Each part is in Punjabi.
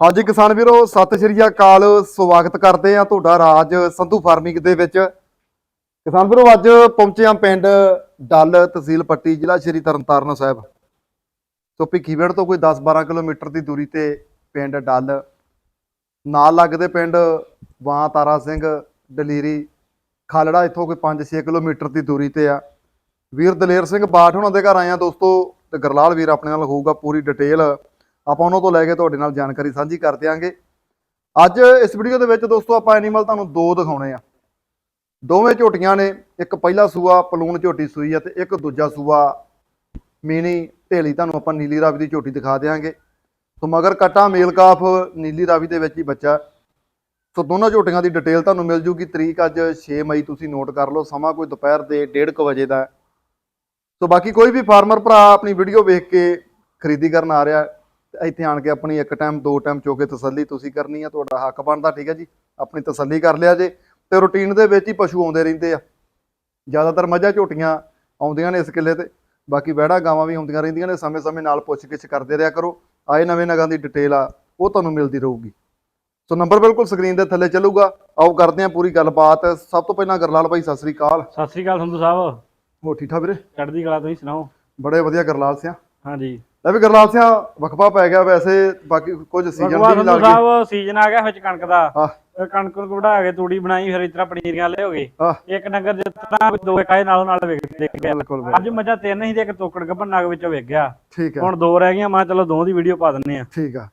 ਹਾਂਜੀ ਕਿਸਾਨ ਵੀਰੋ, ਸਤਿ ਸ਼੍ਰੀ ਅਕਾਲ। ਸਵਾਗਤ ਕਰਦੇ ਆ ਤੁਹਾਡਾ ਰਾਜ ਸੰਧੂ ਫਾਰਮਿੰਗ ਦੇ ਵਿੱਚ। ਕਿਸਾਨ ਵੀਰੋ, ਅੱਜ ਪਹੁੰਚੇ ਆ ਪਿੰਡ ਡੱਲ ਤਹਿਸੀਲ ਪੱਟੀ, ਜ਼ਿਲ੍ਹਾ ਸ਼੍ਰੀ ਤਰਨਤਾਰਨ ਸਾਹਿਬ। ਸੋ ਭਿੱਖੀਵਿੰਡ ਤੋਂ ਕੋਈ 10-12 ਕਿਲੋਮੀਟਰ ਦੀ ਦੂਰੀ ਤੇ ਪਿੰਡ ਡੱਲ। ਨਾਲ ਲੱਗਦੇ ਪਿੰਡ ਵਾਂ ਤਾਰਾ ਸਿੰਘ ਦਲੇਰੀ ਖਾਲੜਾ, ਇੱਥੋਂ ਕੋਈ 5-6 ਕਿਲੋਮੀਟਰ ਦੀ ਦੂਰੀ ਤੇ ਆ। ਵੀਰ ਦਲੇਰ ਸਿੰਘ ਬਾਠ ਉਹਨਾਂ ਦੇ ਘਰ ਆਏ ਆ ਦੋਸਤੋ, ਤੇ ਗਰਲਾਲ ਵੀਰ ਆਪਣੇ ਨਾਲ ਹੋਊਗਾ ਪੂਰੀ ਡਿਟੇਲ। ਆਪਾਂ ਉਹਨਾਂ ਤੋਂ ਲੈ ਕੇ ਤੁਹਾਡੇ ਨਾਲ ਜਾਣਕਾਰੀ ਸਾਂਝੀ ਕਰ ਦਿਆਂਗੇ। ਅੱਜ ਇਸ ਵੀਡੀਓ ਦੇ ਵਿੱਚ ਦੋਸਤੋ ਆਪਾਂ ਐਨੀਮਲ ਤੁਹਾਨੂੰ ਦੋ ਦਿਖਾਉਣੇ ਆ। ਦੋਵੇਂ ਝੋਟੀਆਂ ਨੇ, ਇੱਕ ਪਹਿਲਾ ਸੂਆ ਪਲੂਣ ਝੋਟੀ ਸੂਈ ਆ ਤੇ ਇੱਕ ਦੂਜਾ ਸੂਆ ਮੀਨੀ ਢੇਲੀ। ਤੁਹਾਨੂੰ ਆਪਾਂ ਨੀਲੀ ਰਾਵੀ ਦੀ ਝੋਟੀ ਦਿਖਾ ਦਿਆਂਗੇ। ਸੋ ਮਗਰ ਕਟਾ, ਮੇਲ ਕਾਫ, ਨੀਲੀ ਰਾਵੀ ਦੇ ਵਿੱਚ ਹੀ ਬੱਚਾ। ਸੋ ਦੋਨਾਂ ਝੋਟੀਆਂ ਦੀ ਡਿਟੇਲ ਤੁਹਾਨੂੰ ਮਿਲ ਜੂਗੀ। ਤਰੀਕ ਅੱਜ 6 ਮਈ, ਤੁਸੀਂ ਨੋਟ ਕਰ ਲਓ। ਸਮਾਂ ਕੋਈ ਦੁਪਹਿਰ ਦੇ 1:30 ਵਜੇ ਦਾ ਸੋ ਬਾਕੀ ਕੋਈ ਵੀ ਫਾਰਮਰ ਭਰਾ ਆਪਣੀ ਵੀਡੀਓ ਵੇਖ ਕੇ ਖਰੀਦੀ ਕਰਨ ਆ ਰਿਹਾ ਇੱਥੇ ਆਣ ਕੇ ਆਪਣੀ ਇੱਕ ਟਾਈਮ ਦੋ ਟਾਈਮ ਚੋ ਕੇ ਤਸੱਲੀ ਤੁਸੀਂ ਕਰਨੀ ਆ ਤੁਹਾਡਾ ਹੱਕ ਬਣਦਾ ਠੀਕ ਹੈ ਜੀ। ਆਪਣੀ ਤਸੱਲੀ ਕਰ ਲਿਆ ਜੇ ਤੇ ਰੁਟੀਨ ਦੇ ਵਿੱਚ ਹੀ ਪਸ਼ੂ ਆਉਂਦੇ ਰਹਿੰਦੇ ਆ। ਜ਼ਿਆਦਾਤਰ ਮੱਝਾਂ ਝੋਟੀਆਂ ਆਉਂਦੀਆਂ ਨੇ ਇਸ ਕਿੱਲੇ ਤੇ। ਬਾਕੀ ਵਹਿੜਾ ਗਾਵਾਂ ਵੀ ਆਉਂਦੀਆਂ ਰਹਿੰਦੀਆਂ ਨੇ ਸਮੇਂ-ਸਮੇਂ ਨਾਲ ਪੁੱਛ-ਗਿੱਛ ਕਰਦੇ ਰਿਹਾ ਕਰੋ। ਆਏ ਨਵੇਂ ਨਗਾਂ ਦੀ ਡਿਟੇਲ ਆ ਉਹ ਤੁਹਾਨੂੰ ਮਿਲਦੀ ਰਹੂਗੀ। ਸੋ ਨੰਬਰ ਬਿਲਕੁਲ ਸਕਰੀਨ ਦੇ ਥੱਲੇ ਚੱਲੂਗਾ। ਆਓ ਕਰਦੇ ਹਾਂ ਪੂਰੀ ਗੱਲਬਾਤ। ਸਭ ਤੋਂ ਪਹਿਲਾਂ ਗਰਲਾਲ ਭਾਈ ਸਤਿ ਸ੍ਰੀ ਅਕਾਲ। ਸਤਿ ਸ੍ਰੀ ਅਕਾਲ ਸੰਧੂ ਸਾਹਿਬ। ਹੋ ਠੀਕ ਠਾਕ ਵੀਰੇ? ਚੜ੍ਹਦੀ ਕਲਾ ਤੁਸੀਂ ਸੁਣਾਓ? ਬੜੇ ਵਧੀਆ ਗਰਲਾਲ ਸਿਆ। ਹਾਂਜੀ। ਲੈ ਵੀ ਗਰਲਾਲ ਸਿਆ ਵਕਫਾ ਪੈ ਗਿਆ ਵੈਸੇ ਬਾਕੀ ਕੁਝ ਸੀਜ਼ਨ ਦੀ ਵੀ ਲੱਗ ਗਈ ਸਾਹਿਬ ਸੀਜ਼ਨ ਆ ਗਿਆ ਵਿੱਚ ਕਣਕ ਦਾ। ਹਾਂ ਫਿਰ ਕਣਕ ਨੂੰ ਵਢਾ ਕੇ ਤੂੜੀ ਬਣਾਈ ਫਿਰ ਇਤਰਾ ਪਨੀਰੀਆਂ ਲੈ ਹਾਂ ਇੱਕ ਨਗਰ ਜਿੱਤਨਾ ਦੋ ਕਾਏ ਨਾਲੋਂ ਨਾਲ ਵੇਖ ਦੇਖ ਗਿਆ ਬਿਲਕੁਲ। ਅੱਜ ਮੱਝਾਂ ਤਿੰਨ ਸੀ ਤੇ ਇੱਕ ਤੋਕੜ ਗੱਭਣ ਨਗ ਵਿੱਚੋਂ ਵੇਖ ਗਿਆ। ਠੀਕ ਹੈ ਹੁਣ ਦੋ ਰਹਿ ਗਈਆਂ ਮੈਂ ਕਿਹਾ ਚਲੋ ਦੋ ਦੀ ਵੀਡੀਓ ਪਾ ਦਿੰਨੇ ਆ ਠੀਕ ਆ।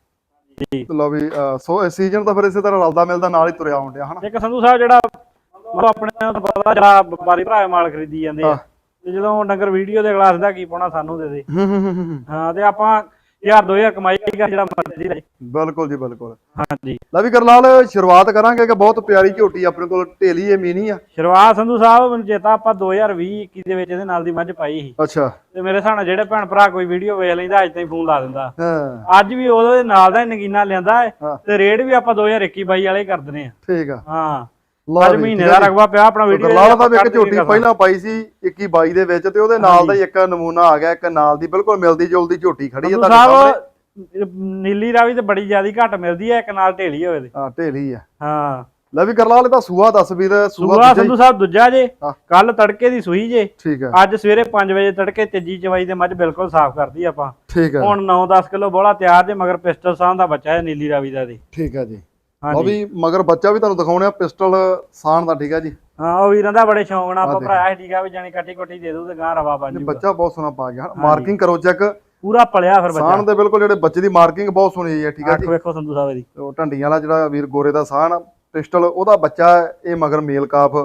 ਜੀ ਲਓ ਵੀ ਅਹ, ਸੋ ਸੀਜ਼ਨ ਤਾਂ ਫਿਰ ਇਸੇ ਤਰ੍ਹਾਂ ਰਲਦਾ ਮਿਲਦਾ ਨਾਲ ਹੀ ਤੁਰਿਆ ਆਉਂਦਿਆ ਹਨਾ? ਇੱਕ ਸੰਧੂ ਸਾਹਿਬ ਜਿਹੜਾ ਮਤਲਬ ਆਪਣੇ ਨੂੰ ਪਤਾ ਜਿਹੜਾ ਵਪਾਰੀ ਭਰਾ ਮਾਲ ਖਰੀਦੀ ਜਾਂਦੇ ਆ। ਹਾਂ। ਤੇ ਜਦੋਂ ਨਗਰ ਵੀਡੀਓ ਦੇ ਗਲਾਸ ਦਾ ਕੀ ਪਾਉਣਾ ਸਾਨੂੰ ਦੇ ਦੇ। ਹੂੰ ਹੂੰ ਹੂੰ, ਹੂੰ। ਹਾਂ ਤੇ ਆਪਾਂ ਹਜ਼ਾਰ 2000 ਕਮਾਈ ਕਰ ਜਿਹੜਾ ਮਰਜ਼ੀ ਲੈ ਬਿਲਕੁਲ ਜੀ ਬਿਲਕੁਲ। ਹਾਂਜੀ। ਲੈ ਵੀ ਗਰਲਾਲ ਸ਼ੁਰੂਆਤ ਕਰਾਂਗੇ ਕਿ ਬਹੁਤ ਪਿਆਰੀ ਝੋਟੀ ਆਪਣੇ ਕੋਲ ਢੇਲੀ ਇਹ ਮੀਨੀ ਆ। ਸ਼ੁਰੂਆਤ ਸੰਧੂ ਸਾਹਿਬ ਮੈਨੂੰ ਚੇਤਾ ਆਪਾਂ 2020 21 ਦੇ ਵਿੱਚ ਇਹਦੇ ਨਾਲ ਦੀ ਮੱਝ ਪਾਈ ਸੀ। ਅੱਛਾ। ਤੇ ਮੇਰੇ ਹਿਸਾਬ ਨਾਲ ਜਿਹੜੇ ਭੈਣ ਭਰਾ ਕੋਈ ਵੀਡੀਓ ਵੇਖ ਲੈਂਦਾ ਅੱਜ ਤਾਈਂ ਫੋਨ ਲਾ ਦਿੰਦਾ। ਹਾਂ। ਅੱਜ ਵੀ ਉਹਦੇ ਨਾਲ ਦਾ ਹੀ ਨਗੀਨਾ ਲਿਆਂਦਾ ਹੈ ਹਾਂ। ਤੇ ਰੇਟ ਵੀ ਆਪਾਂ 2021 22 ਵਾਲੇ ਹੀ ਕਰ ਦਿੰਦੇ ਆ ਠੀਕ ਆ। ਹਾਂ। ਲਓ ਅੱਜ ਵੀ, ਮਹੀਨੇ ਠੀਕ ਦਾ ਜੀ। ਰਕਬਾ ਪਿਆ ਆਪਣਾ ਵੀਡੀਓ ਗਰਲਾਲ ਦਾ ਇੱਕ ਝੋਟੀ ਪਹਿਲਾਂ ਪਾਈ ਸੀ 21 22 ਦੇ ਵਿੱਚ ਤੇ ਉਹਦੇ ਨਾਲ ਦਾ ਹੀ ਇੱਕ ਨਮੂਨਾ ਆ ਗਿਆ ਇੱਕ ਨਾਲ ਦੀ ਬਿਲਕੁਲ ਮਿਲਦੀ ਜੁਲਦੀ ਝੋਟੀ ਖੜੀ ਆ ਤੁਹਾਡੇ ਸਾਹਮਣੇ। ਨੀਲੀ ਰਾਵੀ ਤੇ ਬੜੀ ਜ਼ਿਆਦੀ ਘੱਟ ਮਿਲਦੀ ਹੈ ਇੱਕ ਨਾਲ ਢੇਲੀ ਹੋਵੇ ਤੇ। ਹਾਂ ਢੇਲੀ ਆ ਹਾਂ। ਲੈ ਵੀ ਗਰਲਾਲ ਇਹਦਾ ਸੂਆ ਦੱਸ ਵੀਰ ਸੂਆ ਹੀ? ਸੰਧੂ ਸਾਹਿਬ ਦੂਜਾ ਜੇ ਹਾਂ। ਕੱਲ ਤੜਕੇ ਦੀ ਸੂਈ ਜੇ। ਠੀਕ ਅੱਜ ਸਵੇਰੇ 5 ਵਜੇ ਤੜਕੇ ਤੇਜੀ ਚਵਾਈ ਦੇ ਮੱਝ ਬਿਲਕੁਲ ਸਾਫ਼ ਕਰਦੀ ਆਪਾਂ। ਠੀਕ ਆ ਹੁਣ 9-10 ਕਿਲੋ ਬੋਲਾ ਤਿਆਰ ਜੇ ਮਗਰ ਪਿਸਟਲ ਸਾਹ ਦਾ ਬੱਚਾ ਹੈ ਨੀਲੀ ਰਾਵੀ ਦਾ ਦੀ ਠੀਕ ਆ ਜੀ। ਹਾਂਜੀ ਵੀ ਮਗਰ ਬੱਚਾ ਵੀ ਤੁਹਾਨੂੰ ਦਿਖਾਉਣੇ ਆ ਪਿਸਟਲ ਸਾਣ ਦਾ ਠੀਕ ਆ ਜੀ। ਹਾਂ ਉਹ ਵੀਰਾਂ ਦਾ ਬੜੇ ਸ਼ੌਂਕ ਨਾਲ ਆਪਾਂ। ਭਰਾਇਆ ਸੀ ਠੀਕ ਆ ਵੀ ਜਾਨੀ ਕੱਟੀ ਕੋਟੀ ਦੇ ਦੂ ਤੇ ਗਾਂ ਰਵਾ ਬਣ ਜੂਗਾ। ਬੱਚਾ ਬਹੁਤ ਸੋਹਣਾ ਪਾ ਗਿਆ। ਮਾਰਕਿੰਗ ਕਰੋ ਚੈੱਕ। ਪੂਰਾ ਪਲਿਆ ਫਿਰ ਬੱਚਾ। ਸਾਣ ਦੇ ਬਿਲਕੁਲ ਜਿਹੜੇ ਬੱਚੇ ਦੀ ਮਾਰਕਿੰਗ ਬਹੁਤ ਸੋਹਣੀ ਹੈ ਠੀਕ ਆ ਜੀ। ਵੇਖੋ ਸੰਧੂ ਸਾਹਿਬ ਦੀ ਉਹ ਢੰਡੀਆਂ ਵਾਲਾ ਜਿਹੜਾ ਵੀਰ ਗੋਰੇ ਦਾ ਸਾਣ ਪਿਸਟਲ ਉਹਦਾ ਬੱਚਾ ਇਹ ਮਗਰ ਮੇਲ ਕਾਫ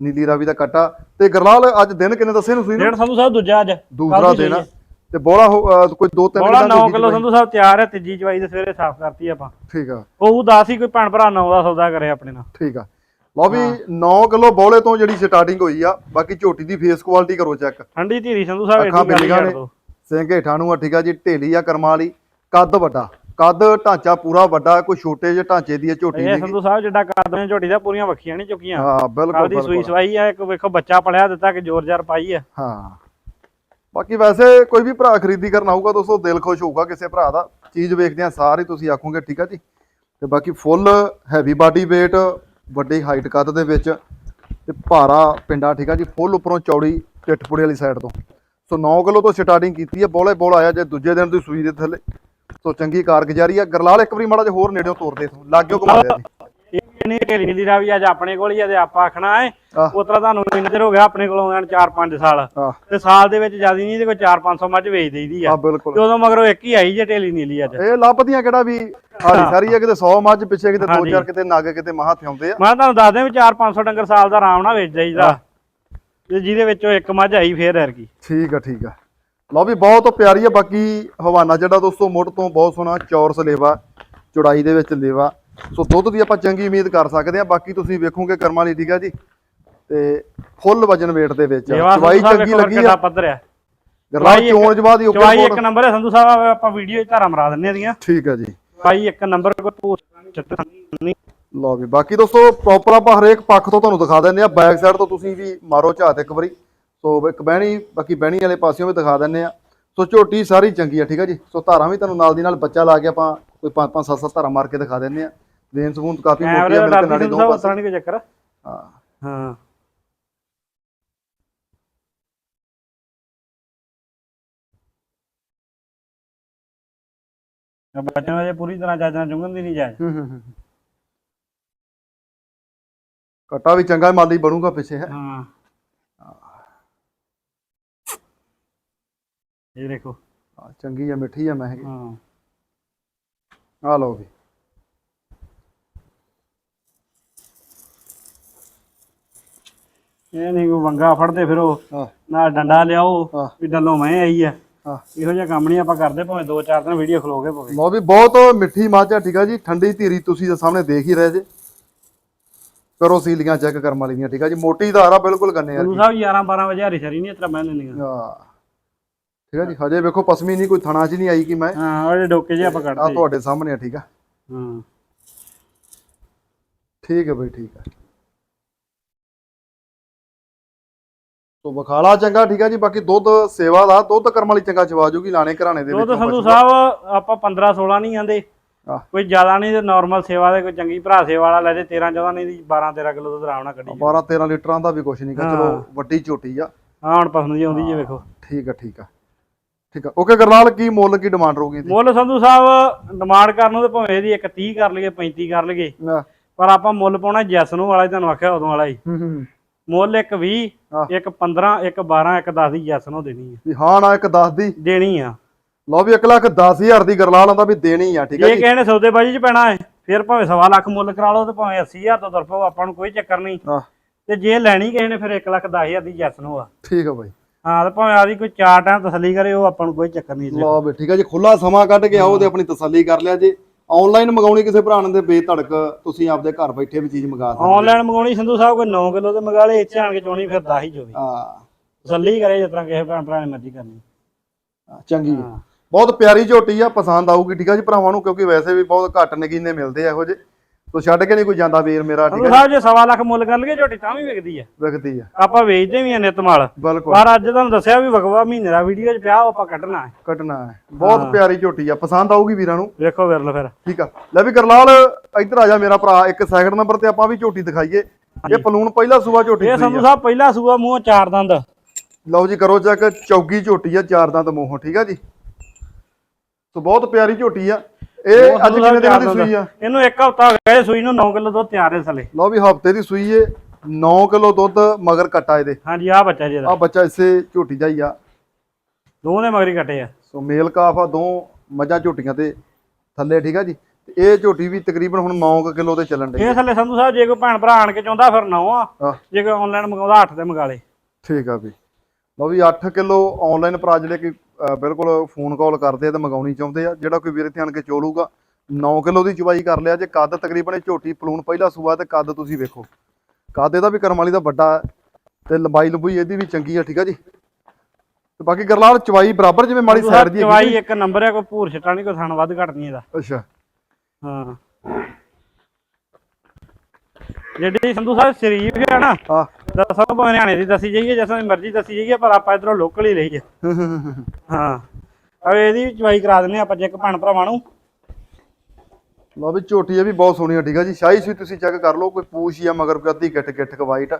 ਨੀਲੀ ਰਾਵੀ ਦਾ ਕੱਟਾ। ਤੇ ਗਰਲਾਲ ਅੱਜ ਦਿਨ ਕਿੰਨੇ ਦੱਸੇ ਨੂੰ ਸੂਈ ਨੂੰ ਡੇਢ ਸੰਧੂ ਸਾਹਿਬ ਦੂਜਾ ਅੱਜ। ਦੂਸਰਾ ਦਿਨ ਤੇ ਬੋਲਾ ਕੋਈ ਦੋ ਤਿੰਨ ਬੋਲਾ ਦਿਨਾਂ 9 ਦੀ ਕਿਲੋ। ਸੰਧੂ ਸਾਹਿਬ ਤਿਆਰ ਹੈ ਤੀਜੀ ਚਵਾਈ ਦੇ ਸਵੇਰੇ ਸਾਫ਼ ਕਰਤੀ ਆਪਾਂ। ਠੀਕ ਆ। ਉਹ 10 ਹੀ ਕੋਈ ਭੈਣ ਭਰਾ 9 ਦਾ ਸੌਦਾ ਕਰੇ ਆਪਣੇ ਨਾਲ। ਠੀਕ ਆ। ਲਓ ਵੀ 9 ਕਿਲੋ ਬੋਲੇ ਤੋਂ ਜਿਹੜੀ ਸਟਾਰਟਿੰਗ ਹੋਈ ਆ ਬਾਕੀ ਝੋਟੀ ਦੀ ਫੇਸ ਕੁਆਲਿਟੀ ਕਰੋ ਚੈੱਕ ਠੰਡੀ ਧੀਰੀ ਸੰਧੂ ਸਾਹਿਬ ਅੱਖਾਂ ਬਿੱਲੀਆਂ ਨੇ। ਸਿੰਘ ਹੇਠਾਂ ਨੂੰ ਆ ਠੀਕ ਆ ਜੀ ਢੇਲੀ ਆ ਕਰਮਾਂ ਵਾਲੀ। ਕੱਦ ਵੱਡਾ। ਕੱਦ ਢਾਂਚਾ ਪੂਰਾ ਵੱਡਾ ਕੋਈ ਛੋਟੇ ਜਿਹੇ ਢਾਂਚੇ ਦੀ ਝੋਟੀ ਇਹ ਨਹੀਂ ਸੰਧੂ ਸਾਹਿਬ ਜਿੱਡਾ ਕਰਦੇ ਝੋਟੀ ਦਾ ਪੂਰੀਆਂ ਵੱਖੀਆਂ ਨਹੀਂ ਚੁੱਕੀਆਂ ਹਾਂ ਬਿਲਕੁਲ ਆਪਦੀ ਸੂਈ ਸਵਾਈ ਆ ਇੱਕ ਵੇਖੋ ਬੱਚਾ ਪਲਿਆ ਦਿੱਤਾ ਕਿ ਜ਼ੋਰ ਜ਼ਾਰ ਪਾਈ ਆ। ਹਾਂ। ਬਾਕੀ ਵੈਸੇ ਕੋਈ ਵੀ ਭਰਾ ਖਰੀਦੀ ਕਰਨ ਆਊਗਾ ਦੋਸਤੋ, ਦਿਲ ਖੁਸ਼ ਹੋਊਗਾ ਕਿਸੇ ਭਰਾ ਦਾ। ਚੀਜ਼ ਵੇਖਦਿਆਂ ਆ ਸਾਰੇ ਤੁਸੀਂ ਆਖੋਗੇ, ਠੀਕ ਆ ਜੀ। ਤੇ ਬਾਕੀ ਫੁੱਲ ਹੈਵੀ ਬਾਡੀ weight, ਵੱਡੀ ਹਾਈਟ ਕੱਦ ਦੇ ਵਿੱਚ ਤੇ ਭਾਰਾ ਪਿੰਡਾ, ਠੀਕ ਆ ਜੀ ਫੁੱਲ ਉੱਪਰੋਂ ਚੌੜੀ ਪਿੱਠਪੁੜੇ ਵਾਲੀ ਸਾਈਡ ਤੋਂ। ਸੋ 9 ਕਿਲੋ ਤੋਂ ਸਟਾਰਟਿੰਗ ਕੀਤੀ ਹੈ, ਬੋਲੇ ਬੋਲ ਆਇਆ ਜੇ ਦੂਜੇ ਦਿਨ ਦੀ ਸੂਈ ਦੇ ਥੱਲੇ। ਸੋ ਚੰਗੀ ਕਾਰਗੁਜ਼ਾਰੀ ਆ। ਗਰਲਾਲ ਇੱਕ ਵਾਰੀ ਮਾੜਾ ਜਿਹਾ ਹੋਰ ਨੇੜਿਓਂ ਤੋਰਦੇ ਇਥੋਂ, ਲਾਗਿਓ ਘੁਮਾ ਦਿਆ ਜੀ। ਨਹੀਂ ਢੇਲੀ ਦਾ ਵੀ ਅੱਜ ਆਪਣੇ ਕੋਲ ਹੀ ਆ ਤੇ ਆਪਾਂ ਆਖਣਾ ਹੈ ਆਹ। ਉਤਰਾ ਤੁਹਾਨੂੰ ਇੰਨਾ ਚਿਰ ਹੋ ਗਿਆ ਆਪਣੇ ਕੋਲ ਆਉਂਦਿਆਂ 4-5 ਸਾਲ। ਤੇ ਸਾਲ ਦੇ ਵਿੱਚ ਜ਼ਿਆਦਾ ਨਹੀਂ ਤੇ ਕੋਈ 4-500 ਮੱਝ ਵੇਚ ਦੇਈਦੀ ਆ। ਆ ਬਿਲਕੁਲ। ਤੇ ਉਦੋਂ ਮਗਰੋਂ ਇੱਕ ਹੀ ਆਈ ਜੇ ਢੇਲੀ ਨੀਲੀ ਅੱਜ। ਇਹ ਲੱਭਦੀਆਂ ਕਿਹੜਾ ਵੀ ਹਾਰੀ ਸਾਰੀ ਆ ਕਿਤੇ 100 ਮੱਝ ਪਿੱਛੇ ਕਿਤੇ ਦੋ ਹਾਂਜੀ। ਚਾਰ ਕਿਤੇ ਨਗ ਕਿਤੇ ਮਹਾਂ ਥਿਆਉਂਦੇ ਆ। ਮੈਂ ਤੁਹਾਨੂੰ ਦੱਸ ਦਿਆਂ ਵੀ 4-500 ਡੰਗਰ ਸਾਲ ਦਾ ਆਰਾਮ ਨਾਲ ਵੇਚ ਜਾਈਦਾ ਤੇ ਜਿਹਦੇ ਵਿੱਚੋਂ ਇੱਕ ਮੱਝ ਆਈ ਫੇਰ ਐਰਗੀ ਠੀਕ ਆ ਠੀਕ ਆ। ਲਓ ਵੀ ਬਹੁਤ ਪਿਆਰੀ ਆ ਬਾਕੀ ਹਵਾਨਾ ਜਿਹੜਾ ਦੋਸਤੋ ਮੁੱਢ ਤੋਂ ਬਹੁਤ ਸੋਹਣਾ ਚੌਰਸ ਲੇਵਾ ਚੌੜਾਈ ਦੇ ਵਿੱਚ ਲੇਵਾ। ਸੋ ਦੁੱਧ ਦੀ ਆਪਾਂ ਚੰਗੀ ਉਮੀਦ ਕਰ ਸਕਦੇ ਆ ਬਾਕੀ ਤੁਸੀਂ ਵੇਖੋਗੇ ਕਰਮਾਂ ਲਈ ਠੀਕ ਆ ਜੀ? ਤੇ ਫੁੱਲ ਵਜਨ weight ਦੇ ਵਿੱਚ। ਚਵਾਈ ਚੰਗੀ ਲੱਗੀ ਆ। ਪੱਧਰ ਆ। ਚੋਣ ਜਵਾ ਦੀ ਓਕੇ ਚਵਾਈ ਇੱਕ ਨੰਬਰ ਹੈ। ਸੰਧੂ ਸਾਹਿਬ ਆਪਾਂ ਵੀਡੀਓ ਧਾਰਾ ਮਰਾ ਦਿੰਨੇ ਆ ਦੀਆਂ ਠੀਕ ਆ ਜੀ। ਭਾਈ ਇੱਕ ਨੰਬਰ ਚੱਟ ਨਹੀਂ। ਲਓ ਵੀ ਬਾਕੀ ਦੋਸਤੋ ਪ੍ਰੋਪਰ ਆਪਾਂ ਹਰੇਕ ਪੱਖ ਤੋਂ ਤੁਹਾਨੂੰ ਦਿਖਾ ਦਿੰਦੇ ਆ ਬੈਕ ਸਾਈਡ ਤੋਂ ਤੁਸੀਂ ਵੀ ਮਾਰੋ ਝਾਤ ਇੱਕ ਵਾਰੀ। ਸੋ ਇੱਕ ਬਹਿਣੀ ਬਾਕੀ ਬਹਿਣੀ ਵਾਲੇ ਪਾਸਿਓਂ ਵੀ ਦਿਖਾ ਦਿੰਦੇ ਆ ਸੋ ਝੋਟੀ ਸਾਰੀ ਚੰਗੀ ਆ ਠੀਕ ਆ ਜੀ? ਸੋ ਧਾਰਾਂ ਵੀ ਤੁਹਾਨੂੰ ਨਾਲ ਦੀ ਨਾਲ ਬੱਚਾ ਲਾ ਕੇ ਆਪਾਂ ਕੋਈ ਪੰਜ ਪੰਜ ਸੱਤ ਸੱਤ ਧਾਰਾ ਮਾਰ ਕੇ ਦਿਖਾ ਦਿੰਦੇ ਆ ਵੇਨ ਸਬੂਤ ਕਾਫੀ ਮੋਟੀ ਡਰ ਨਾੜੀ ਨਹੀਂ ਦੋ ਪਾਸੇ। ਨਹੀਂ ਕੋਈ ਚੱਕਰ। ਹਾਂ। ਹਾਂ। ਆ ਬੱਚਿਆਂ ਨੂੰ ਅਜੇ ਪੂਰੀ ਤਰ੍ਹਾਂ ਜਾਜਾਂ ਚੁੰਗਣ ਦੀ ਨਹੀਂ ਹੂੰ ਹੂੰ ਹੂੰ। ਕਟਾ ਵੀ ਚੰਗਾ ਮਾਲੀ ਬਣੂਗਾ ਪਿੱਛੇ ਹੈ। ਹਾਂ। ਇਹ ਦੇਖੋ। ਹਾਂ, ਚੰਗੀ ਆ ਮਿੱਠੀ ਆ ਮੈਂ ਹਾਂ। ਆ ਲਓ ਵੀ। ਇਹ ਨਹੀਂ ਕੋਈ ਵੰਗਾ ਫੜਦੇ ਫਿਰੋ ਨਾਲ ਡੰਡਾ ਲਿਆਓ। ਵੀ ਡੱਲੋਂ ਮੈਂ ਆਈ ਆ। ਇਹੋ ਜਿਹਾ ਕੰਮ ਨਹੀਂ ਆਪਾਂ ਕਰਦੇ ਭਾਵੇਂ ਦੋ ਚਾਰ ਦਿਨ ਵੀਡੀਓ ਖਲੋਗੇ ਪਵੇ। ਲਓ ਵੀ ਬਹੁਤ ਮਿੱਠੀ ਮੱਝ ਆ ਠੀਕ ਆ ਜੀ ਠੰਡੀ ਧੀਰੀ ਤੁਸੀਂ ਦੇ ਸਾਹਮਣੇ ਦੇਖ ਹੀ ਰਹੇ ਜੇ। ਕਰੋ ਸੀਲੀਆਂ ਚੈੱਕ ਕਰਮ ਵਾਲੀ ਦੀਆਂ ਠੀਕ ਆ ਜੀ? ਮੋਟੀ ਧਾਰ ਆ ਬਿਲਕੁਲ ਗੰਨੇ ਆ ਗੁਰੂ ਸਾਹਿਬ 11 12 ਵਜੇ ਹਰੀ ਸ਼ਰੀ ਨਹੀਂ ਇਤਰਾ ਮੈਂ ਦਿੰਦੀਆਂ। ਹਾਂ। ਠੀਕ ਆ ਜੀ ਹਜੇ ਵੇਖੋ ਪਸਮੀ ਨਹੀਂ ਕੋਈ ਥਣਾ 'ਚ ਨਹੀਂ ਆਈ ਕਿ ਮੈਂ। ਹਾਂ ਉਹ ਜਿਹੜੇ ਡੋਕੇ ਜੇ ਆਪਾਂ ਆ ਕੱਢਦੇ। ਤੁਹਾਡੇ ਸਾਹਮਣੇ ਆ ਠੀਕ ਆ। ਹਾਂ। ਠੀਕ ਹੈ ਬਈ ਠੀਕ ਹੈ ਸੋ ਬਖਾਲਾ ਚੰਗਾ ਠੀਕ ਹੈ ਜੀ। ਬਾਕੀ ਦੁੱਧ ਸੇਵਾ ਦਾ ਦੁੱਧ ਕਰਮ ਵਾਲੀ ਚੰਗਾ ਚਵਾ ਜੂਗੀ ਲਾਣੇ ਘਰਾਣੇ ਦੇ ਵਿੱਚੋਂ ਸੰਧੂ ਪਸ਼ੂ। ਸਾਹਿਬ ਆਪਾਂ 15 16 ਨਹੀਂ ਆਂਦੇ। ਕੋਈ ਜ਼ਿਆਦਾ ਨਹੀਂ ਤੇ ਨਾਰਮਲ ਸੇਵਾ ਦੇ ਕੋਈ ਚੰਗੀ ਭਰਾ ਸੇਵਾ ਵਾਲਾ ਲੈ ਜੇ 13 14 ਨਹੀਂ ਦੀ 12 13 ਕਿਲੋ ਦੁੱਧ ਆਰਾਮ ਨਾਲ ਕੱਢੀ ਜਾਊ। 12 13 ਲੀਟਰਾਂ ਦਾ ਵੀ ਕੁਛ ਨਹੀਂ ਗਾ ਚਲੋ। ਵੱਡੀ ਝੋਟੀ ਆ। ਹਾਂ ਹੁਣ ਪਸੰਦ ਜੀ ਆਉਂਦੀ ਜੇ ਵੇਖੋ। ਠੀਕ ਆ ਠੀਕ ਆ। ਠੀਕ ਆ। ਓਕੇ ਗਰਲਾਲ ਕੀ ਮੁੱਲ ਕੀ ਡਿਮਾਂਡ ਰਹੂਗੀ ਮੁੱਲ ਸੰਧੂ ਸਾਹਿਬ ਡਿਮਾਂਡ ਕਰਨ ਨੂੰ ਤੇ ਭਾਵੇਂ ਇਹਦੀ ਇੱਕ 30 ਕਰ ਲਈਏ 35 ਕਰ ਲਈਏ। ਪਰ ਆਪਾਂ ਮੁੱਲ ਪਾਉਣਾ ਜੈਸ ਨੂੰ ਵਾਲਾ ਤੁਹਾਨੂੰ ਆਖਿਆ ਉਦੋਂ ਵਾਲਾ ਹੂੰ। ਮੁੱਲ ਇੱਕ 20 ਆਹ। ਇੱਕ 15 ਇੱਕ 12 ਇੱਕ 10 ਦੀ ਜੈਸ ਨੂੰ ਦੇਣੀ ਆ। ਵੀ ਹਾਂ ਨਾ ਇੱਕ 10 ਦੀ। ਦੇਣੀ ਆ। ਲਓ ਵੀ 1 ਲੱਖ 10000 ਦੀ ਗਰਲਾਲ ਆਂਦਾ ਵੀ ਦੇਣੀ ਆ ਠੀਕ ਆ ਜੇ ਜੀ? ਕਿਸੇ ਨੇ ਸੌਦੇਬਾਜ਼ੀ 'ਚ ਪੈਣਾ ਹੈ ਫਿਰ ਭਾਵੇਂ ਸਵਾ ਲੱਖ ਮੁੱਲ ਕਰਾ ਲਓ ਤੇ ਭਾਵੇਂ 80000 ਤੋਂ ਤਰਫੋਂ ਆਪਾਂ ਨੂੰ ਕੋਈ ਚੱਕਰ ਨਹੀਂ। ਹਾਂ। ਤੇ ਜੇ ਲੈਣੀ ਕਿਸੇ ਨੇ ਫਿਰ 1 ਲੱਖ 10000 ਦੀ ਜੈਸ ਨੂੰ ਆ। ਠੀਕ ਆ ਬਾਈ। ਹਾਂ ਤੇ ਭਾਵੇਂ ਆਦੀ ਕੋਈ ਚਾਰ ਟਾਈਮ ਤਸੱਲੀ ਕਰੇ ਉਹ ਆਪਾਂ ਨੂੰ ਕੋਈ ਚੱਕਰ ਨਹੀਂ ਜੀ। ਲਓ ਵੀ ਠੀਕ ਆ ਜੀ ਖੁੱਲਾ ਸਮਾਂ ਕੱਢ ਕੇ ਆਓ ਤੇ ਆਪਣੀ ਤਸੱਲੀ ਕਰ ਲਿਆ ਜੀ। ਆਨਲਾਈਨ ਮੰਗਾਉਣੀ ਕਿਸੇ ਭਰਾ ਨੇ ਤੇ ਬੇਧੜਕ ਤੁਸੀਂ ਆਪਦੇ ਘਰ ਬੈਠੇ ਵੀ ਚੀਜ਼ ਮੰਗਾ ਸਕਦੇ ਆਨਲਾਈਨ ਮੰਗਾਉਣੀ ਸੰਧੂ ਸਾਹਿਬ ਕੋਈ 9 ਕਿਲੋ ਤੇ ਮੰਗਾ ਲੇ ਇੱਥੇ ਆਣ ਕੇ ਚੋਣੀ ਫਿਰ 10 ਹੀ ਚੋਵੇ ਹਾਂ। ਤਸੱਲੀ ਕਰੇ ਜਿਸ ਤਰ੍ਹਾਂ ਕਿਸੇ ਭੈਣ ਭਰਾ ਨੇ ਮਰਜ਼ੀ ਕਰਨੀ। ਹਾਂ, ਚੰਗੀ। ਬਹੁਤ ਪਿਆਰੀ ਝੋਟੀ ਆ ਪਸੰਦ ਆਊਗੀ ਠੀਕ ਆ ਜੀ ਭਰਾਵਾਂ ਨੂੰ ਕਿਉਂਕਿ ਵੈਸੇ ਵੀ ਬਹੁਤ ਘੱਟ ਨਗੀਨੇ ਮਿਲਦੇ ਆ ਇਹੋ ਜਿਹੇ। ਤੋ ਛੱਡ ਕੇ ਨਹੀਂ ਕੋਈ ਜਾਂਦਾ ਵੀਰ ਮੇਰਾ ਠੀਕ ਆ ਸਾਹਿਬ ਜੇ ਸਵਾ ਲੱਖ ਮੁੱਲ ਕਰ ਲਈਏ ਝੋਟੀ ਤਾਂ ਵੀ ਵਿਕਦੀ ਆ। ਵਿਕਦੀ ਆ। ਆਪਾਂ ਵੇਚਦੇ ਵੀ ਆ ਨਿਤ ਮਾਲ। ਬਿਲਕੁਲ। ਪਰ ਅੱਜ ਤੁਹਾਨੂੰ ਦੱਸਿਆ ਵੀ ਵਗਵਾ ਮਹੀਨੇ ਦਾ ਵੀਡੀਓ 'ਚ ਪਿਆ ਉਹ ਆਪਾਂ ਕੱਢਣਾ ਹੈ। ਕੱਟਣਾ ਹੈ। ਬਹੁਤ ਪਿਆਰੀ ਝੋਟੀ ਆ। ਪਸੰਦ ਆਊਗੀ ਵੀਰਾਂ ਨੂੰ। ਵੇਖੋ ਵਿਰਲ ਫਿਰ। ਠੀਕ ਆ। ਲੈ ਵੀ ਕਰਲਾਲ ਇੱਧਰ ਆ ਜਾ ਮੇਰਾ ਭਰਾ ਇੱਕ ਸੈਕਿੰਡ ਨੰਬਰ ਤੇ ਆਪਾਂ ਵੀ ਝੋਟੀ ਦਿਖਾਈਏ। ਇਹ ਪਲੂਣ ਪਹਿਲਾ ਸੂਆ ਝੋਟੀ ਇਹ ਸੰਧੂ ਸਾਹਿਬ ਪਹਿਲਾ ਸੂਆ ਮੂੰਹ ਚਾਰ ਦੰਦ। ਲਓ ਜੀ ਕਰੋ ਚੈੱਕ। ਚੌਗੀ ਝੋਟੀ ਆ ਚਾਰ ਦੰਦ ਮੂੰਹੋਂ ਠੀਕ ਆ ਜੀ? ਸੋ ਬਹੁਤ ਪਿਆਰੀ ਝੋਟੀ ਆ। ਇਹ ਅੱਜ ਕਿੰਨੇ ਦਿਨਾਂ ਦੀ ਸੂਈ ਆ? ਇਹਨੂੰ ਇੱਕ ਹਫ਼ਤਾ ਹੋ ਗਿਆ ਇਹ ਸੂਈ ਨੂੰ 9 ਕਿਲੋ ਦੁੱਧ ਤਿਆਰ ਹੈ ਥਲੇ ਲਓ ਵੀ ਹਫ਼ਤੇ ਦੀ ਸੂਈ ਏ 9 ਕਿਲੋ ਦੁੱਧ ਮਗਰ ਕੱਟਾ ਇਹਦੇ। ਹਾਂਜੀ ਆਹ ਬੱਚਾ ਜੀ ਆ ਬੱਚਾ ਇਸੇ ਝੋਟੀ ਹੀ ਆ। ਦੇ ਮਗਰੀ ਕੱਟੇ ਆ। ਸੋ ਮੇਲ ਕਾਫ ਆ ਦੋ ਮੱਝਾਂ ਝੋਟੀਆਂ ਤੇ ਥੱਲੇ ਠੀਕ ਆ ਜੀ? ਇਹ ਝੋਟੀ ਵੀ ਤਕਰੀਬਨ ਹੁਣ 9 ਕਿਲੋ ਤੇ ਚੱਲਣ ਡਈ ਇਹ ਥੱਲੇ ਸੰਧੂ ਸਾਹਿਬ ਜੇ ਕੋਈ ਭੈਣ ਭਰਾ ਆਣ ਕੇ ਚਾਹੁੰਦਾ ਫਿਰ 9 ਆ। ਆ ਜੇ ਕੋਈ ਆਨਲਾਈਨ ਮੰਗਾਉਂਦਾ 8 ਤੇ ਮੰਗਾ ਲੇ। ਠੀਕ ਆ ਵੀ। ਲਓ ਵੀ 8 ਕਿਲੋ ਆਨਲਾਈਨ ਭਰਾ ਜਿਹੜੇ ਕਿ ਬਿਲਕੁਲ ਫੋਨ ਕਾਲ ਕਰਦੇ ਆ ਤੇ ਮੰਗਾਉਣੀ ਚਾਹੁੰਦੇ ਆ। ਜਿਹੜਾ ਕੋਈ ਵੀਰੇ ਧਿਆਨ ਕੇ ਚੋਲੂਗਾ 9 ਕਿਲੋ ਦੀ ਚੁਵਾਈ ਕਰ ਲਿਆ। ਜੇ ਕੱਦ ਤਕਰੀਬਨ ਇਹ ਝੋਟੀ ਪਲੂਣ ਪਹਿਲਾ ਸੂਆ ਤੇ ਕੱਦ ਤੁਸੀਂ ਵੇਖੋ। ਕੱਦ ਇਹਦਾ ਵੀ ਕਰਮ ਵਾਲੀ ਦਾ ਵੱਡਾ ਹੈ ਤੇ ਲੰਬਾਈ ਲੰਬੂਈ ਇਹਦੀ ਵੀ ਚੰਗੀ ਆ ਠੀਕ ਆ ਜੀ? ਤੇ ਬਾਕੀ ਗਰਲਾਲ ਚਵਾਈ ਬਰਾਬਰ ਜਿਵੇਂ ਮਾੜੀ ਸਾਈਡ ਦੀ ਚਵਾਈ ਇੱਕ ਨੰਬਰ ਹੈ ਕੋਈ ਭੂਰ ਛਟਾ ਨਹੀਂ ਕੋਈ ਥਣ ਵੱਧ ਘੱਟ ਨਹੀਂ ਇਹਦਾ। ਅੱਛਾ। ਹਾਂ। ਜਿਹੜੀ ਸੰਧੂ ਸਾਹਿਬ ਸ਼ਰੀਫ ਹੈ ਨਾ ਹਾਂ। ਦੱਸੋ ਭਾਵੇਂ ਹਰਿਆਣੇ ਦੀ ਦੱਸੀ ਜਾਈਏ, ਜਿਸ ਦੀ ਮਰਜ਼ੀ ਦੱਸੀ ਜਾਈਏ, ਪਰ ਆਪਾਂ ਇਧਰੋਂ ਲੋਕਲ ਹੀ ਲਈਏ। ਹਾਂ। ਅਬ ਇਹਦੀ ਵੀ ਚਵਾਈ ਕਰਾ ਦਿੰਨੇ ਆਪਾਂ, ਜੇ ਇੱਕ ਭਰਾਵਾਂ ਨੂੰ। ਲਓ ਵੀ ਝੋਟੀ ਇਹ ਵੀ ਬਹੁਤ ਸੋਹਣੀ ਆ, ਠੀਕ ਆ ਜੀ। ਸ਼ਾਹੀ ਸੂਈ ਤੁਸੀਂ ਚੈੱਕ ਕਰ ਲਓ, ਕੋਈ ਪੂਛ ਜਾਂ ਮਗਰ ਕੋਈ ਅੱਧੀ ਗਿੱਟ ਗਿੱਟ ਕ ਵਾਈਟ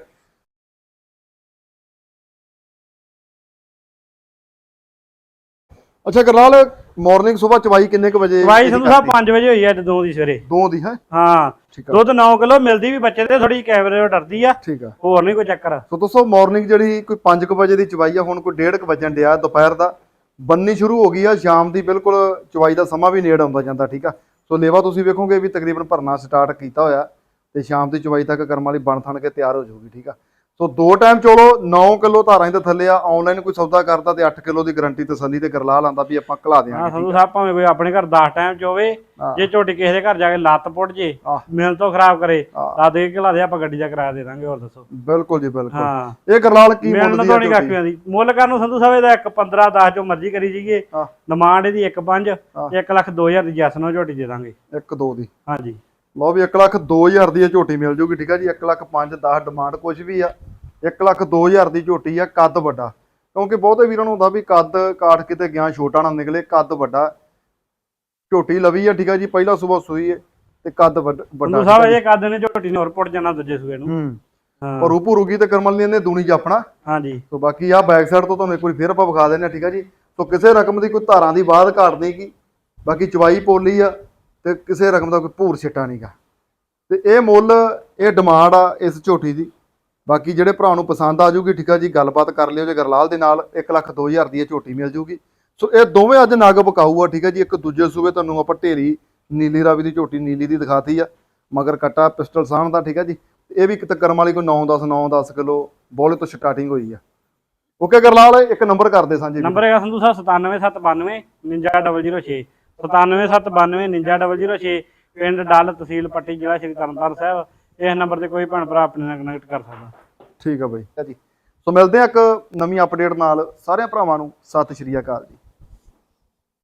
ਅੱਛਾ ਗਰਲਾਲ ਮਾਰਨਿੰਗ ਸਵੇਰ ਚਵਾਈ ਕਿੰਨੇ ਕ ਵਜੇ ਚਵਾਈ ਸੰਧੂ ਸਾਹਿਬ ਕਰਦੀ? 5 ਵਜੇ ਹੋਈ ਹੈ ਦੋ ਦੀ ਸਵੇਰੇ। ਦੋ ਦੀ ਹੈ? ਹਾਂ ਠੀਕ ਆ। ਦੁੱਧ 9 ਕਿਲੋ ਮਿਲਦੀ ਵੀ ਬੱਚੇ ਤੇ ਥੋੜੀ ਕੈਮਰੇ ਤੋਂ ਡਰਦੀ ਆ। ਠੀਕ ਆ। ਹੋਰ ਨਹੀਂ ਕੋਈ ਚੱਕਰ। ਸੋ ਦੋਸਤੋ ਮਾਰਨਿੰਗ ਜਿਹੜੀ ਕੋਈ 5 ਵਜੇ ਦੀ ਚਵਾਈ ਆ ਹੁਣ ਕੋਈ 1:30 ਵਜਣ ਡਿਆ ਦੁਪਹਿਰ ਦਾ। ਬੰਨੀ ਸ਼ੁਰੂ ਹੋ ਗਈ ਆ ਸ਼ਾਮ ਦੀ ਬਿਲਕੁਲ ਚਵਾਈ ਦਾ ਸਮਾਂ ਵੀ ਨੇੜ ਆਉਂਦਾ ਜਾਂਦਾ ਠੀਕ ਆ। ਸੋ ਲੇਵਾ ਤੁਸੀਂ ਵੇਖੋਗੇ ਵੀ ਤਕਰੀਬਨ ਭਰਨਾ ਸਟਾਰਟ ਕੀਤਾ ਹੋਇਆ ਤੇ ਸ਼ਾਮ ਦੀ ਚਵਾਈ ਤੱਕ ਕਰਮ ਵਾਲੀ ਬਣ ਥਣ ਕੇ ਤਿਆਰ ਹੋ ਜਾਊਗੀ ਠੀਕ ਆ। ਸੋ ਦੋ ਟਾਈਮ ਚੋਲੋ 9 ਕਿਲੋ ਧਾਰਾਂ ਦੇ ਥੱਲੇ ਆ ਆਨਲਾਈਨ ਕੋਈ ਸੌਦਾ ਕਰਦਾ ਤੇ 8 ਕਿਲੋ ਦੀ ਗਾਰੰਟੀ ਤਸੱਲੀ ਤੇ ਕਰਲਾ ਲਾਂਦਾ ਵੀ ਆਪਾਂ ਘਲਾ ਹਾਂ ਸੰਧੂ ਸਾਹਿਬ ਭਾਵੇਂ ਕੋਈ ਆਪਣੇ ਘਰ 10 ਟਾਈਮ ਚ ਹੋਵੇ ਹਾਂ। ਜੇ ਝੋਟੀ ਕਿਸੇ ਦੇ ਘਰ ਜਾ ਕੇ ਲੱਤ ਪੁੱਟ ਜੇ ਆਹ। ਮਿਲ ਤੋਂ ਖਰਾਬ ਕਰੇ ਆਹ। ਤਾਂ ਦੇ ਕੇ ਲਾ ਦੇ ਆਪਾਂ ਗੱਡੀ ਦਾ ਕਿਰਾਇਆ ਦੇ ਦਾਂਗੇ ਹੋਰ ਦੱਸੋ ਬਿਲਕੁਲ ਜੀ ਬਿਲਕੁਲ ਹਾਂ ਇਹ ਕਰਲਾਲ ਕੀ ਮਿਲਣ ਮੁੱਲ ਦੀ ਤੋਂ ਆ ਨਹੀਂ ਝੋਟੀ? ਕਾਕੀਆਂ ਦੀ ਮੁੱਲ ਕਰਨ ਨੂੰ ਸੰਧੂ ਸਾਹਿਬ ਇਹਦਾ 1 15 10 ਜੋ ਮਰਜ਼ੀ ਕਰੀ ਜਾਈਏ ਹਾਂ। ਡਿਮਾਂਡ ਇਹਦੀ 1 5 ਹਾਂ। 1 ਲੱਖ 2000 ਦੀ ਜੈਸ ਨੂੰ ਝੋਟੀ ਦੇ ਦਾਂਗੇ ਇੱਕ ਦੋ ਦੀ ਹਾਂਜੀ ਲਓ ਵੀ 1 ਲੱਖ 2000 ਦੀ ਇਹ ਝੋਟੀ ਮਿਲ ਜੂਗੀ ਠੀਕ ਆ ਜੀ? 1 ਲੱਖ 5 10 ਡਿਮਾਂਡ ਕੁਝ ਵੀ ਆ। 1 ਲੱਖ 2000 ਦੀ ਝੋਟੀ ਆ ਕੱਦ ਵੱਡਾ। ਕਿਉਂਕਿ ਬਹੁਤੇ ਵੀਰਾਂ ਨੂੰ ਹੁੰਦਾ ਵੀ ਕੱਦ ਕਾਠ ਕਿਤੇ ਗਿਆ ਛੋਟਾ ਨਾ ਨਿਕਲੇ ਕੱਦ ਵੱਡਾ। ਝੋਟੀ ਲਵੀ ਆ ਠੀਕ ਆ ਜੀ? ਪਹਿਲਾ ਸਵੇਰ ਸੂਈ ਹੈ ਤੇ ਕੱਦ ਵੱਡ- ਸਾਹਿਬ ਇਹ ਕਾਦੇ ਨੇ ਝੋਟੀ ਨੇ ਹੋਰ ਪੁੱਟ ਜਾਣਾ ਦੂਜੇ ਸੂਏ ਨੂੰ। ਹੂੰ। ਹਾਂ। ਔਰ ਉਪੂ ਰੁਗੀ ਤੇ ਕਰਮਲ ਨੇ ਦੂਣੀ ਜਾਪਣਾ ਹਾਂਜੀ। ਸੋ ਬਾਕੀ ਆ ਬੈਕ ਸਾਈਡ ਤੋਂ ਤੁਹਾਨੂੰ ਇੱਕ ਵਾਰੀ ਫੇਰ ਆਪਾਂ ਵਿਖਾ ਦਿੰਦੇ ਆ ਠੀਕ ਆ ਜੀ? ਸੋ ਕਿਸੇ ਰਕਮ ਦੀ ਕੋਈ ਧਾਰਾਂ ਦੀ ਬਾਤ ਘਾਟ ਨਹੀਂ ਕੀ ਬਾਕੀ ਚਵਾਈ ਪੋਲੀ ਆ ਤੇ ਕਿਸੇ ਰਕਮ ਦਾ ਕੋਈ ਭੂਰ ਛਿੱਟਾ ਨਹੀਂਗਾ ਤੇ ਇਹ ਮੁੱਲ, ਇਹ ਡਿਮਾਂਡ ਆ ਇਸ ਝੋਟੀ ਦੀ। ਬਾਕੀ ਜਿਹੜੇ ਭਰਾ ਨੂੰ ਪਸੰਦ ਆ ਜੂਗੀ ਠੀਕ ਆ ਜੀ, ਗੱਲਬਾਤ ਕਰ ਲਿਓ ਜੇ ਗਰਲਾਲ ਦੇ ਨਾਲ 1 ਲੱਖ 2000 ਦੀ ਇਹ ਝੋਟੀ ਮਿਲ ਜੂਗੀ ਸੋ ਇਹ ਦੋਵੇਂ ਅੱਜ ਨਗ ਬਕਾਊ ਆ ਠੀਕ ਆ ਜੀ, ਇੱਕ ਦੂਜੇ ਸੂਬੇ ਤੁਹਾਨੂੰ ਆਪਾਂ ਢੇਰੀ, ਨੀਲੀ ਰਾਵੀ ਦੀ ਝੋਟੀ ਨੀਲੀ ਦੀ ਦਿਖਾਤੀ ਆ, ਮਗਰ ਕੱਟਾ ਪਿਸਟਲ ਸਾਹਣ ਦਾ, ਠੀਕ ਆ ਜੀ। ਇਹ ਵੀ ਇੱਕ ਕਰਮ ਵਾਲੀ ਕੋਈ 9 10 9 10 ਕਿਲੋ, ਬੋਲੇ ਤੋਂ ਸਟਾਰਟਿੰਗ ਹੋਈ ਆ। ਓਕੇ ਗਰਲਾਲ, ਇੱਕ ਨੰਬਰ ਕਰ ਦੇ ਸਾਂਝੇ ਨੰਬਰ ਹੈਗਾ ਸੰਧੂ ਸਾਹਿਬ 97792 99006 97792 99006 ਪਿੰਡ ਡੱਲ ਤਹਿਸੀਲ ਪੱਟੀ ਜ਼ਿਲ੍ਹਾ ਸ਼੍ਰੀ ਤਰਨਤਾਰਨ ਸਾਹਿਬ। ਇਸ ਨੰਬਰ ਤੇ ਕੋਈ ਭੈਣ ਭਰਾ ਆਪਣੇ ਨਾਲ ਕਨੈਕਟ ਕਰ ਸਕਦਾ। ਠੀਕ ਆ ਬਾਈ। ਜੀ ਸੋ ਮਿਲਦੇ ਆ ਇੱਕ ਨਵੀਂ ਅਪਡੇਟ ਨਾਲ। ਸਾਰਿਆਂ ਭਰਾਵਾਂ ਨੂੰ ਸਤਿ ਸ਼੍ਰੀ ਅਕਾਲ ਜੀ।